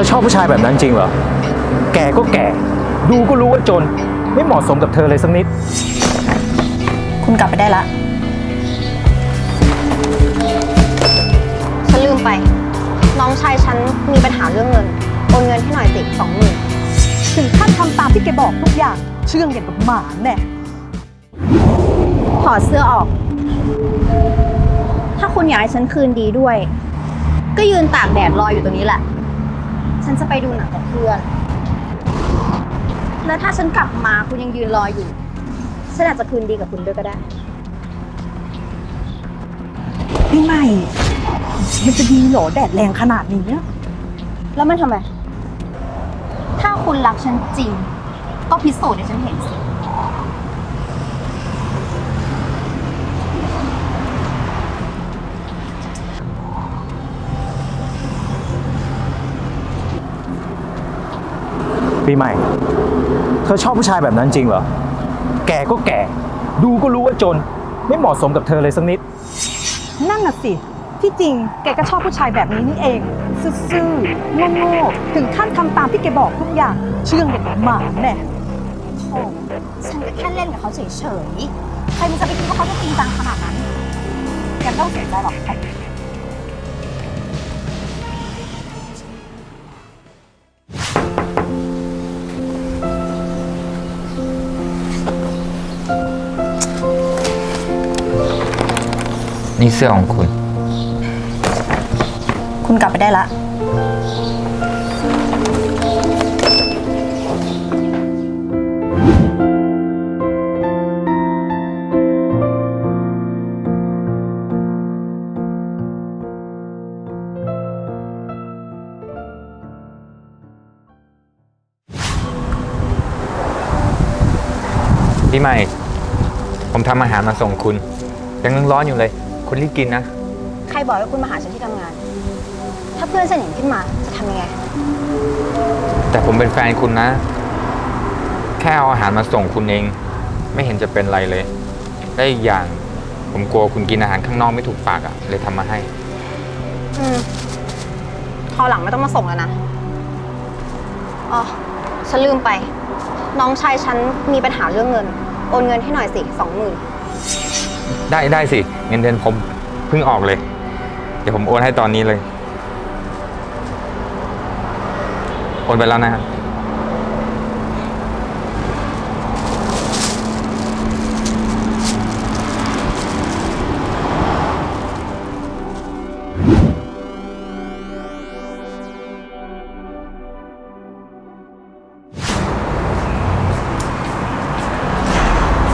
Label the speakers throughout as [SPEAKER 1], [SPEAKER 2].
[SPEAKER 1] ธอชอบผู้ชายแบบนั้นจริงเหรอ แก่ก็แก่ ดูก็รู้ว่าจน ไม่เหมาะสมกับเธอเลยสักนิด
[SPEAKER 2] คุณกลับไปได้ละ
[SPEAKER 3] ฉันลืมไป น้องชายฉันมีปัญหาเรื่องเงิน โอนเงินให้หน่อยสิสองหมื่น
[SPEAKER 4] ถึงขั้นทำตามที่แกบอกทุกอย่าง เชื่องอย่างกับหมาแน่
[SPEAKER 3] ถอดเสื้อออก ถ้าคุณอยากให้ฉันคืนดีด้วย ก็ยืนตากแดดรออยู่ตรงนี้แหละ ฉันจะไปดูหนังกับเพื่อน แล้วถ้าฉันกลับมาคุณยังยืนรออยู่ ฉันอาจจะคืนดีกับคุณด้วยก็ได้
[SPEAKER 4] พี่ใหม่มันจะดีเหรอแดดแรงขนาดนี้อะ
[SPEAKER 3] แล้วมันทำไม ถ้าคุณรักฉันจริง ก็พิสูจน์ให้ฉันเห็นสิ
[SPEAKER 1] ปีใหม่ เธอชอบผู้ชายแบบนั้นจริงเหรอ แก่ก็แก่ ดูก็รู้ว่าจน ไม่เหมาะสมกับเธอเลยสักนิด
[SPEAKER 4] นั่นน่ะสิ ที่จริงแกก็ชอบผู้ชายแบบนี้นี่เอง ซื่อๆโง่ๆถึงขั้นทำตามที่แกบอกทุกอย่าง เชื่องอย่างกับหมาแน่
[SPEAKER 3] โอ้ฉันก็แค่เล่นกับเขาเฉยๆ ใครมันจะไปคิดว่าเขาจะจริงจังขนาดนั้น แกไม่ต้องเสียใจหรอก
[SPEAKER 5] นี่เสื้อของคุณ
[SPEAKER 2] คุณกลับไปได้ละ
[SPEAKER 5] พี่ใหม่ ผมทำอาหารมาส่งคุณ ยังร้อนอยู่เลย คุณรีบกินนะ
[SPEAKER 3] ใครบอกให้คุณมาหาฉันที่ทำงาน ถ้าเพื่อนสนิทขึ้นมาจะทำยังไง
[SPEAKER 5] แต่ผมเป็นแฟนคุณนะ แค่เอาอาหารมาส่งคุณเอง ไม่เห็นจะเป็นไรเลย ได้อีกอย่าง ผมกลัวคุณกินอาหารข้างนอกไม่ถูกปากอะ่ะ เลยทำมาให้
[SPEAKER 3] อืมคราวหลังไม่ต้องมาส่งแล้วนะ อ๋อ ฉันลืมไป น้องชายฉันมีปัญหาเรื่องเงิน โอนเงินให้หน่อยสิสองหมื่น
[SPEAKER 5] ได้ได้สิ เงินเดือนผมเพิ่งออกเลย เดี๋ยวผมโอนให้ตอนนี้เลย โอนไปแล้วนะครับ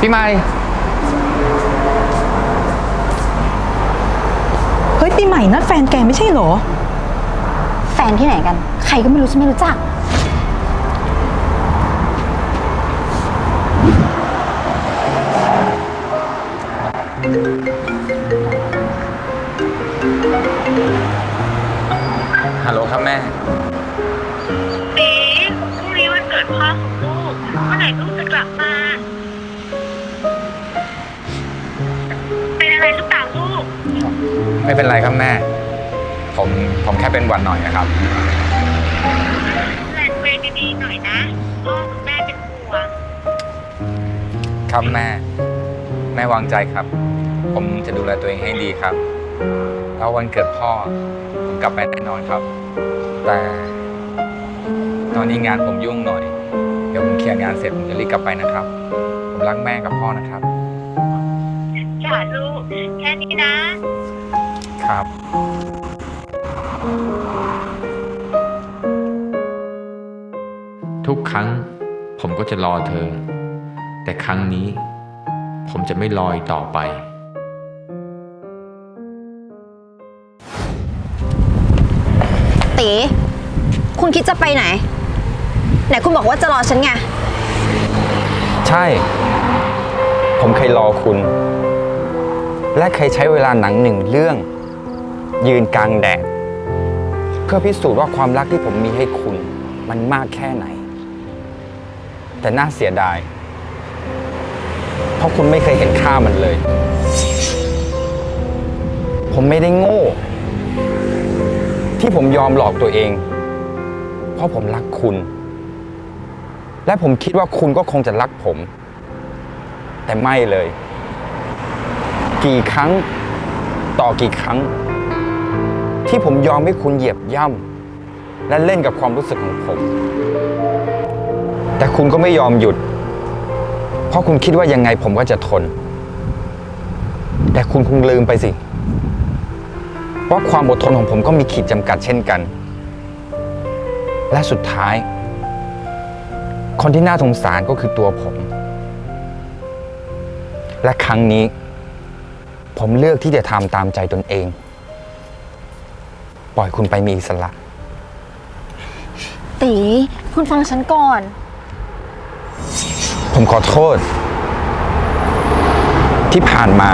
[SPEAKER 5] พี่ไม้
[SPEAKER 4] เฮ้ย ปีใหม่นั่นแฟนแกไม่ใช่เหรอ
[SPEAKER 3] แฟนที่ไหนกัน ใครก็ไม่รู้ฉันไม่รู้จัก
[SPEAKER 5] ฮัลโหลครับแม่
[SPEAKER 6] ตีพรุ่งนี้วันเกิดพ่อของลูกเมื่อไหร่ลูกจะกลับมา ไม่
[SPEAKER 5] เป็นไรครับแม่ ผมผมแค่เป็นหวัดหน่อยนะครับ
[SPEAKER 6] ดูแลตัวเองดีๆหน่อยนะพ่อกับแม่เป็นห่วง
[SPEAKER 5] ครับแม่ แม่วางใจครับ ผมจะดูแลตัวเองให้ดีครับแล้ววันเกิดพ่อผมกลับไปแน่นอนครับ แต่ ตอนนี้งานผมยุ่งหน่อย เดี๋ยวผมเคลียร์งานเสร็จผมจะรีบกลับไปนะครับ ผมรักแม่กับพ่อนะครับ
[SPEAKER 6] จ้าลูกแค่นี้นะ
[SPEAKER 5] ครับ ทุกครั้งผมก็จะรอเธอ แต่ครั้งนี้ ผมจะไม่รออีกต่อไป
[SPEAKER 3] ตี คุณคิดจะไปไหน ไหนคุณบอกว่าจะรอฉันไง
[SPEAKER 7] ใช่ ผมเคยรอคุณ และเคยใช้เวลาหนังหนึ่งเรื่อง ยืนกลางแดดเพื่อพิสูจน์ว่าความรักที่ผมมีให้คุณ มันมากแค่ไหน แต่น่าเสียดาย เพราะคุณไม่เคยเห็นค่ามันเลย ผมไม่ได้โง่ ที่ผมยอมหลอกตัวเอง เพราะผมรักคุณ และผมคิดว่าคุณก็คงจะรักผม แต่ไม่เลย กี่ครั้งต่อกี่ครั้ง ที่ผมยอมให้คุณเหยียบย่ำและเล่นกับความรู้สึกของผม แต่คุณก็ไม่ยอมหยุด เพราะคุณคิดว่ายังไงผมก็จะทน แต่คุณคงลืมไปสิว่าความอดทนของผมก็มีขีดจำกัดเช่นกัน และสุดท้าย คนที่น่าสงสารก็คือตัวผม และครั้งนี้ ผมเลือกที่จะทำตามใจตนเอง ปล่อยคุณไปมีอิสระ
[SPEAKER 3] ตีคุณฟังฉันก่อน
[SPEAKER 7] ผมขอโทษ ที่ผ่านมา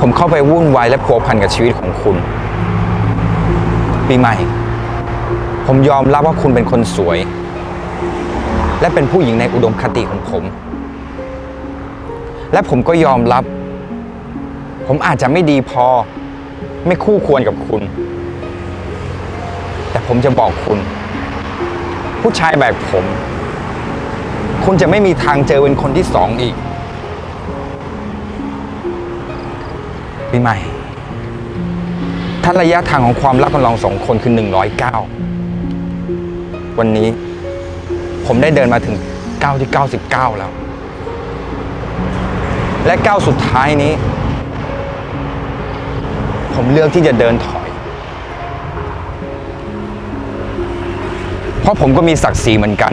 [SPEAKER 7] ผมเข้าไปวุ่นวายและพัวพันกับชีวิตของคุณ ปีใหม่ ผมยอมรับว่าคุณเป็นคนสวย และเป็นผู้หญิงในอุดมคติของผม และผมก็ยอมรับ ผมอาจจะไม่ดีพอ ไม่คู่ควรกับคุณ แต่ผมจะบอกคุณ ผู้ชายแบบผม คุณจะไม่มีทางเจอเป็นคนที่สองอีกปีใหม่ถ้าระยะทางของความรักของเราสองคนคือ 109 วันนี้ผมได้เดินมาถึงก้าที่ 99 แล้ว และก้าวสุดท้ายนี้ ผมเลือกที่จะเดินถอย เพราะผมก็มีศักดิ์ศรีเหมือนกัน